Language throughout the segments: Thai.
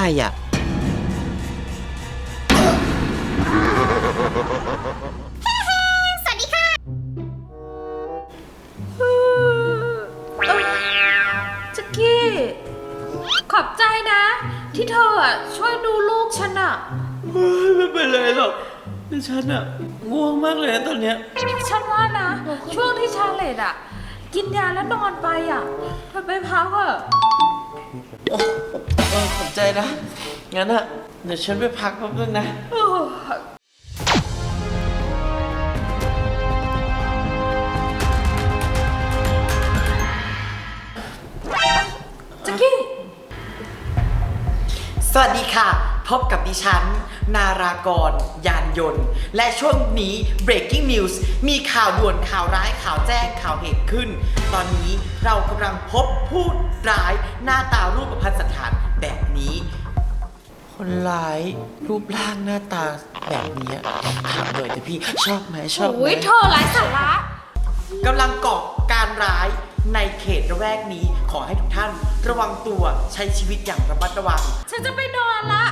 รอะ สวัสดีค่ะจักกี้ ขอบใจนะ ที่เธออะช่วยดูลูกฉันอะ ไม่เป็นไรหรอกแต่ฉันอะง่วงมากเลยนะตอนเนี้ย ฉันว่านะ ช่วงที่ชาเลตอะ กินยาแล้วนอนไปอะเธอไปพักเถอะ โอ้เออขอบใจนะ งั้นอะเดี๋ยวฉันไปพักแป๊บนึงนะเออจักกี้สวัสดีค่ะ พบกับดิฉัน นารากร ยานยนต์ และช่วงนี้ breaking news มีข่าวด่วนข่าวร้ายข่าวแจ้งข่าวเหตุขึ้น ตอนนี้เรากำลังพบผู้ร้ายหน้าตารูปพรรณสถานแบบนี้ คนร้ายรูปร่างหน้าตาแบบนี้ถามหน่อยแต่พี่ชอบไหมชอบไหมโอ้ยเธอไร้สาระกำลังก่อการร้ายในเขตระแวกนี้ขอให้ทุกท่าน ระวังตัวใช้ชีวิตอย่างระมัดระวัง ฉันจะไปนอนละ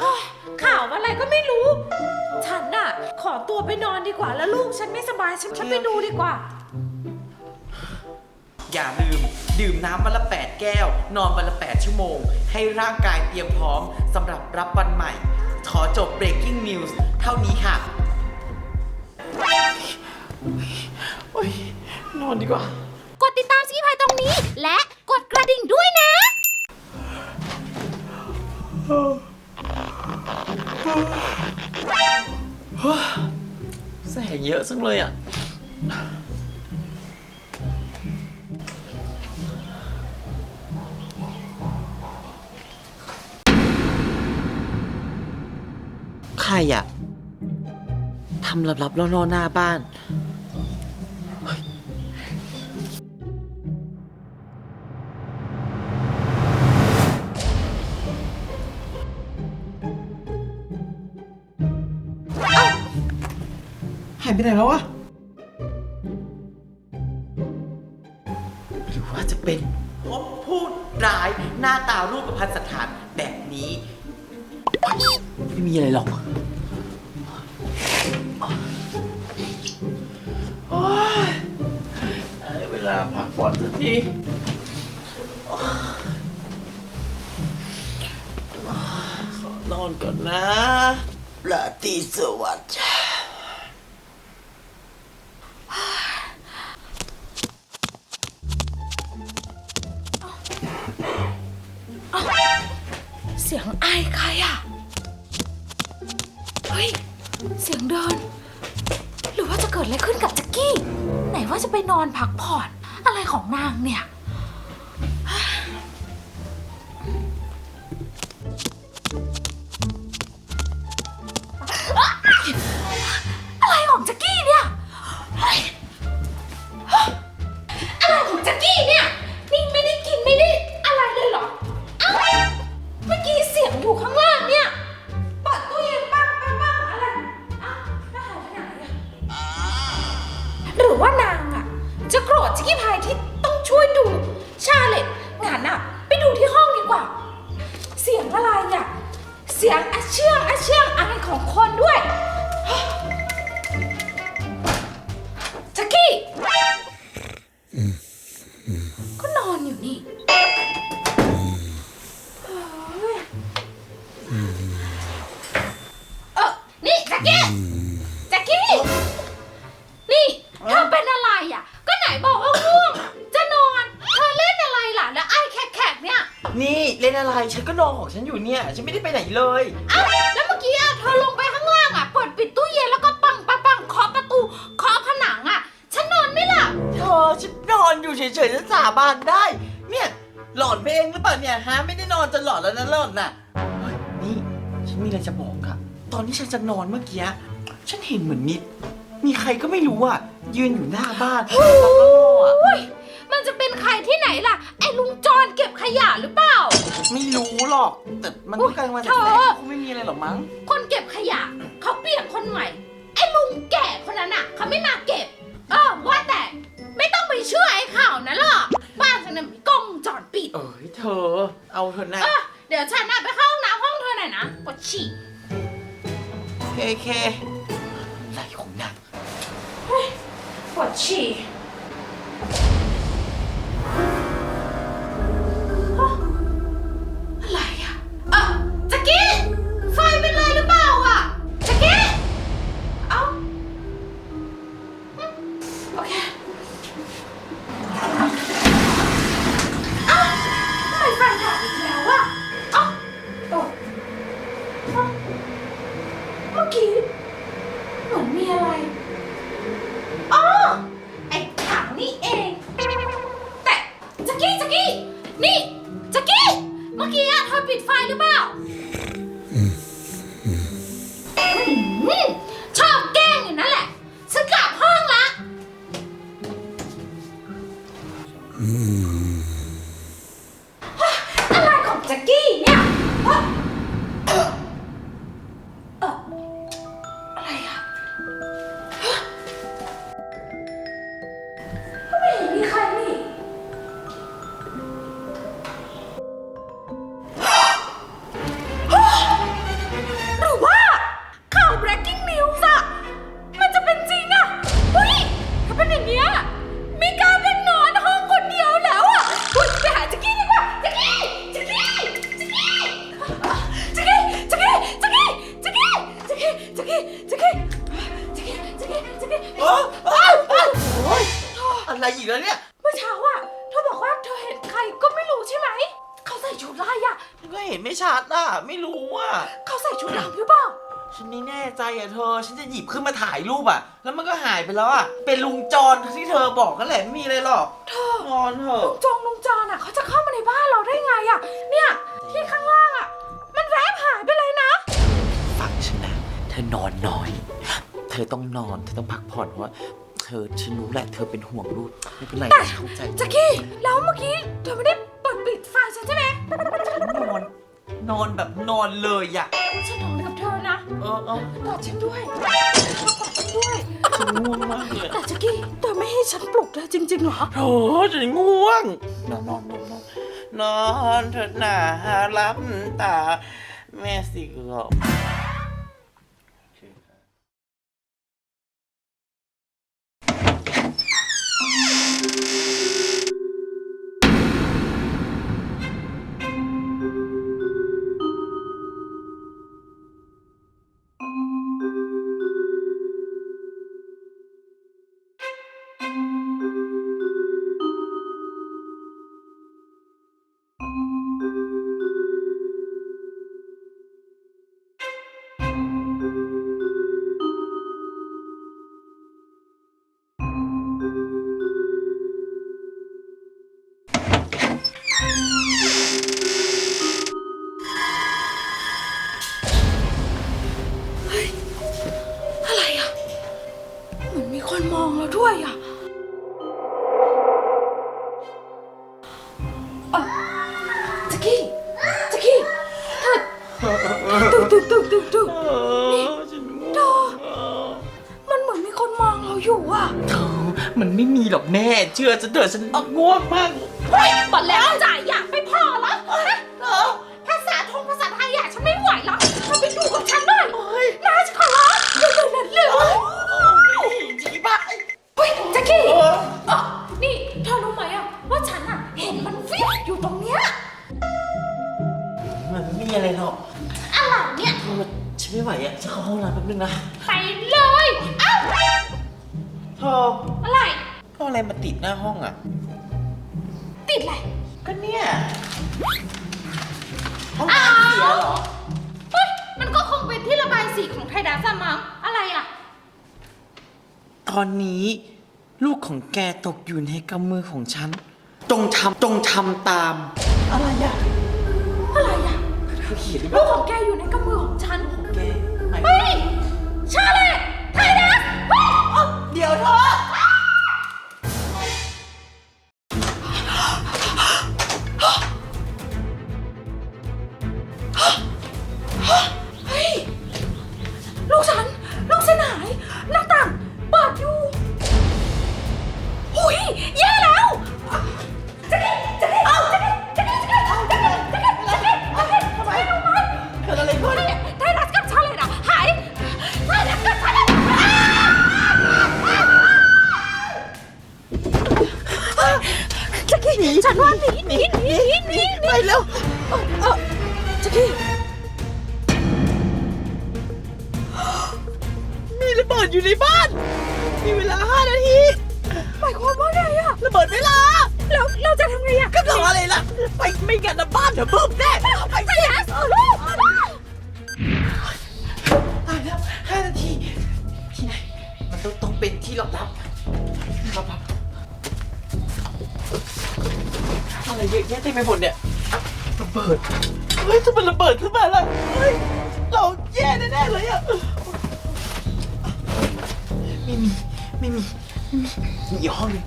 เอ้ยข่าวอะไรก็ไม่รู้ ฉันน่ะ ขอตัวไปนอนดีกว่าแล้วลูกฉันไม่สบายฉันฉันไปดูดีกว่า อย่าลืม ดื่มน้ำวันละ 8 แก้ว นอนวันละ 8 ชั่วโมง ให้ร่างกายเตรียมพร้อมสำหรับรับวันใหม่ ขอจบ breaking news เท่านี้ค่ะ โอ้ยนอนดีกว่า อะจังเลยอะใครอะทำลับๆล่อๆหน้าบ้าน หายไปไหนแล้ววะ หรือว่าจะเป็นพบพูดร้ายหน้าตารูปพันสถานแบบนี้เฮ้ยไม่มีอะไรหรอก โอ๊ยได้เวลาพักผ่อนสักทีขอนอนก่อนนะราตรีสวัสดิ์ อาเชื่องอาเชื่องอะไรของคนด้วยจักกี้ก็นอนอยู่นี่เออนี่แจ็คกี้แจ็คกี้ นี่เธอเป็นอะไรอะ ก็ไหนบอกว่าง่วง จะนอน เธอเล่นอะไรล่ะ แล้วไอ้แขกๆเนี่ย นี่เล่นอะไรฉันก็นอนของฉันอยู่เนี่ย ฉันไม่ได้ไปไหนเลย เฉยๆฉันสาบานได้ เนี่ยหลอนไปเองหรือเปล่าเนี่ยฮะไม่ได้นอนจนหลอนแล้วนะหลอนน่ะเฮ้ยนี่ฉันมีอะไรจะบอกอะตอนที่ฉันจะนอนเมื่อกี้ฉันเห็นเหมือนมีมีใครก็ไม่รู้อะยืนอยู่หน้าบ้านแล้วก็ล่ออะอุ้ยมันจะเป็นใครที่ไหนล่ะ ไอ้ลุงจอนเก็บขยะหรือเปล่า ไม่รู้หรอก แต่มันก็กลางวันเธแสอกๆคงไม่มีอะไรหรอกมั้ง คนเก็บขยะเขาเปลี่ยนคนใหม่ ไอ้ลุงแก่คนนั้นอะเขาไม่มา เถอะนะเดี๋ยวฉันน่ะไปเข้าห้องน้ำห้องเธอหน่อยนะปวดฉี่เคเคไรของนักปวดฉี่ อะเธอ ฉันจะหยิบขึ้นมาถ่ายรูปอะแล้วมันก็หายไปแล้วอะเป็นลุงจรที่เธอบอกกันแหละไม่มีอะไรหรอกเธอนอนเถอะลุงจงลุงจอนอะเขาจะเข้ามาในบ้านเราได้ไงอะเนี่ย ที่ข้างล่างอะมันแวบหายไปเลยนะ ฟังฉันนะเธอนอนน้อย เธอต้องนอน เธอต้องพักผ่อนเพราะว่าเธอฉันรู้แหละ เธอเป็นห่วงลูกไม่เป็นไรแต่ เข้าใจแจ็กกี้ แล้วเมื่อกี้เธอไม่ได้เปิดปิดไฟฉันใช่ไหมนอน นอนแบบนอนเลยอะฉันนอนกับ เธอนะเออเออกอดฉันด้วยกอดฉันด้วยฉันง่วงมากเลยแต่แจ็กกี้เธอไม่ให้ฉันปลุกเธอจริงๆเหรอโถฉันง่วง นอนนอนนอนนอนนอนเถอะนะรับตาแม่สิกรอบ มันไม่มีหรอกแม่ เชื่อฉันเถอะฉันง่วงมากเฮ้ยหมดแล้วจ่ายอยากไม่พอแล้วนะเออภาษาทงภาษาไทยอะฉันไม่ไหวแล้วเธอไปดูกับฉันหน่อยเฮ้ยนะฉันขอร้องเดี๋ยวเดี๋ยวเดี๋ยวจีบ้าเฮ้ยแจ็คกี้เออนี่เธอรู้ไหมอะว่าฉันอะเห็นมันฟิวอยู่ตรงเนี้ยมันไม่มีอะไรหรอกอะไรเนี่ยเธอฉันไม่ไหวอะฉันเข้าห้องน้ำแป๊บนึงนะ มาติดหน้าห้องอะ ติดอะไรก็เนี่ยห้องน้ำเสียเหรอ เฮ้ยมันก็คงเป็นที่ระบายสีของไทยดัสอะมั้งอะไรอะตอนนี้ลูกของแกตกอยู่ในกำมือของฉัน จงทำจงทำตาม อะไรอะอะไรอะเธอเขียนหรือเปลูล่ากของแกอยู่ในกำมือของฉัน แกไม่เฮ้ยชาเลตไทยดัสเฮ้ย เดี๋ยวเธอ ดอยู่ในบ้าน มีเวลา5นาทีหมายความว่าไงอะระเบิดเวลา แล้วเราจะทำไงอะก็รออะไรล่ะ ไปไม่งั้นนะบ้านเดี๋ยวบึ้มแน่ไปไทดัสลูกตายแล้ว5นาที ที่ไหน มันต้องต้องเป็นที่ลับลับลับลับอะไรเยอะแยะเต็มไปหมดเนี่ยระเบิด เฮ้ยถ้ามันระเบิดขึ้นมาแล้วเฮ้ย เราแย่แน่ๆเลยอะ ไม่มีไม่มีไม่มี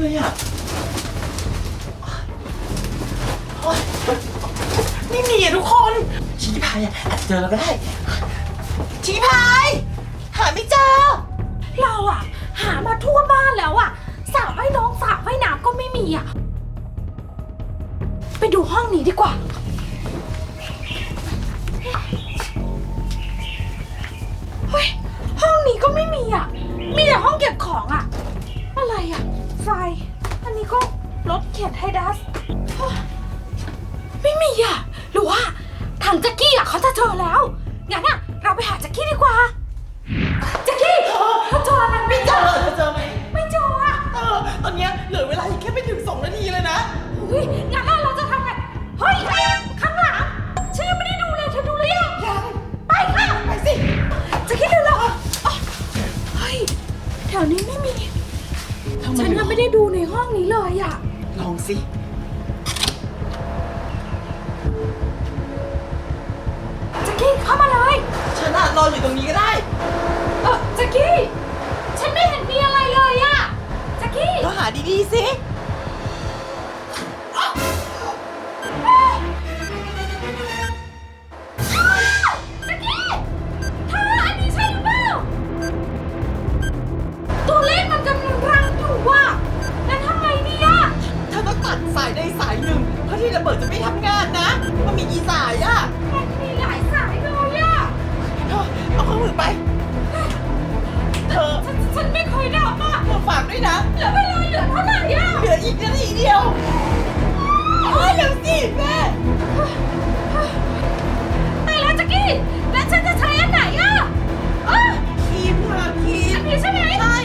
เลยอะโอ๊ยไม่มีอะทุกคนชี้พายอะอาจจะเจอเราก็ได้ชี้พายหาไม่เจอ เราอะหามาทั่วบ้านแล้วอะสระว่ายน้องสระว่ายน้ำก็ไม่มีอะไปดูห้องนี้ดีกว่า เฮ้ย ห้องนี้ก็ไม่มีอะมีแต่ห้องเก็บของอะ ขียนไทดัสเฮ้ยไม่มีอะหรือว่าทางแจ็กกี้อะเขาจะเจอแล้ว งั้นอะเราไปหาแจ็กกี้ดีกว่า แจ็กกี้เขาเจออะไรไม่ไม่เจเจออเธอเจอไหมไม่เจออะเออตอนเนี้ยเหลือเวลาอีกแค่ไม่ถึง2นาทีเลยนะเฮ้ยงั้นเราจะทำไง เฮ้ย ข้างหลัง ฉันยังไม่ได้ดูเลยเธอดูหรือยังยัง ไปค่ะ ไปสิจะคิดดูเหรออ๋อเฮ้ย แถวนี้ไม่มี ฉันยังไม่ได้ดูในห้องนี้เลยอะ ลองสิ แจ็กกี้เข้ามาเลยฉันอะรออยู่ตรงนี้ก็ได้ เออแจ็กกี้ ฉันไม่เห็นมีอะไรเลยอะแจ็กกี้ ก็หาดีๆสิ ที่ระเบิดจะไม่ทำงานนะ มันมีกี่สายอะมันมีหลายสายเลยอะเธอเอาเครื่องมือไป เธอฉันฉันไม่เคยดับอะเธอฝากด้วยนะเหลือเวลาเหลือเท่าไหร่อะเหลืออีกนาทีเดียวเฮ้ยเร็วสิแม่ตายแล้วแจ็กกี้ แล้วฉันจะใช้อันไหนอะอะครีมค่ะครีมอันนี้ใช่ไหมใช่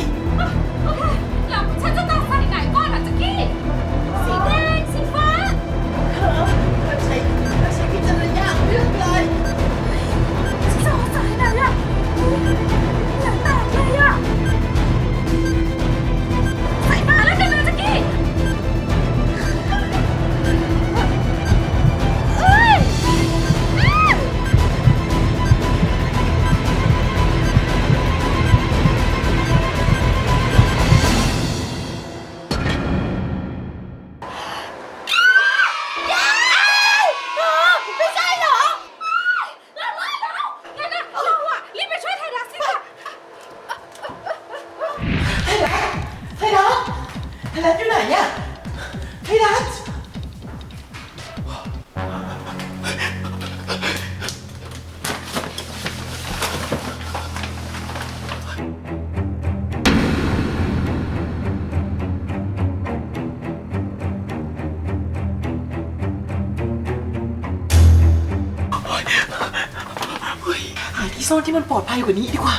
มันปลอดภัยกว่านี้ดีกว่า